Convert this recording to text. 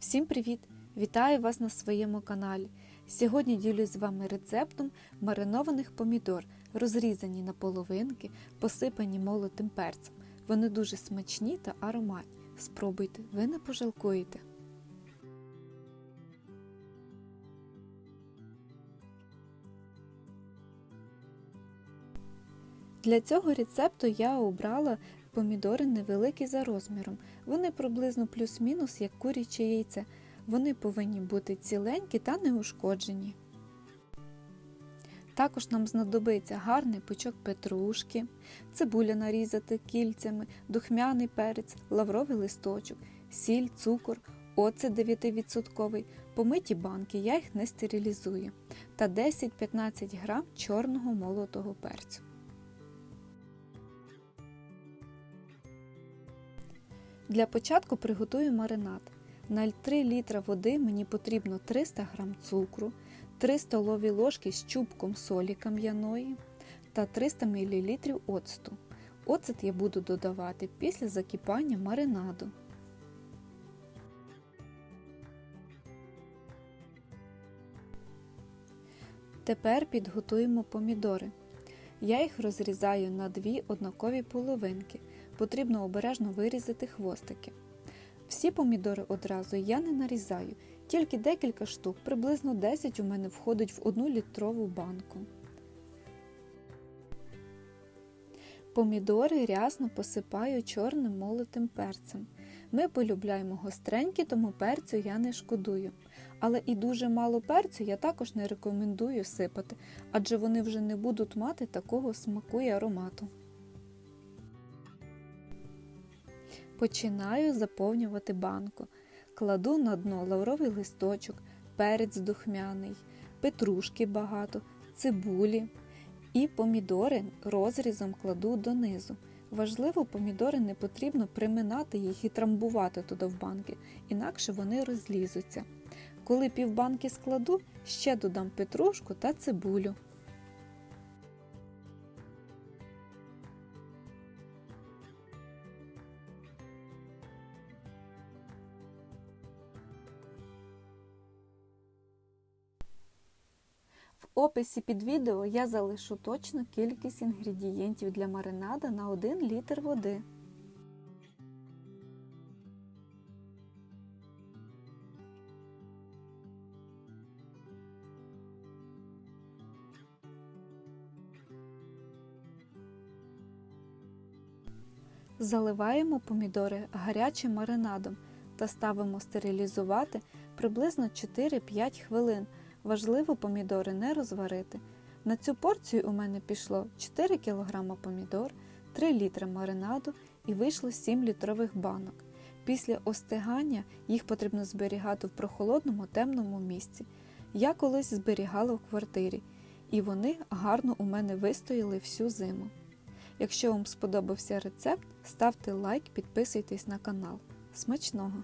Всім привіт! Вітаю вас на своєму каналі. Сьогодні ділюсь з вами рецептом маринованих помідор, розрізані на половинки, посипані молотим перцем. Вони дуже смачні та ароматні. Спробуйте, ви не пожалкуєте. Для цього рецепту я обрала помідори невеликі за розміром. Вони приблизно плюс-мінус як куряче яйце. Вони повинні бути ціленькі та неушкоджені. Також нам знадобиться гарний пучок петрушки, цибуля нарізати кільцями, духмяний перець, лавровий листочок, сіль, цукор, оцет 9%, помиті банки, я їх не стерилізую, та 10-15 грам чорного молотого перцю. Для початку приготую маринад. На 3 літра води мені потрібно 300 г цукру, 3 столові ложки з чубком солі кам'яної та 300 мл оцту. Оцет я буду додавати після закипання маринаду. Тепер підготуємо помідори. Я їх розрізаю на дві однакові половинки. Потрібно обережно вирізати хвостики. Всі помідори одразу я не нарізаю, тільки декілька штук, приблизно 10 у мене входить в 1 літрову банку. Помідори рясно посипаю чорним молотим перцем. Ми полюбляємо гостренькі, тому перцю я не шкодую. Але і дуже мало перцю я також не рекомендую сипати, адже вони вже не будуть мати такого смаку і аромату. Починаю заповнювати банку. Кладу на дно лавровий листочок, перець духмяний, петрушки багато, цибулі і помідори розрізом кладу донизу. Важливо, помідори не потрібно приминати їх і трамбувати туди в банки, інакше вони розлізуться. Коли півбанки складу, ще додам петрушку та цибулю. Описі під відео я залишу точну кількість інгредієнтів для маринада на 1 літр води. Заливаємо помідори гарячим маринадом та ставимо стерилізувати приблизно 4-5 хвилин. Важливо помідори не розварити. На цю порцію у мене пішло 4 кг помідор, 3 літри маринаду і вийшло 7 літрових банок. Після остигання їх потрібно зберігати в прохолодному темному місці. Я колись зберігала в квартирі, і вони гарно у мене вистояли всю зиму. Якщо вам сподобався рецепт, ставте лайк, підписуйтесь на канал. Смачного!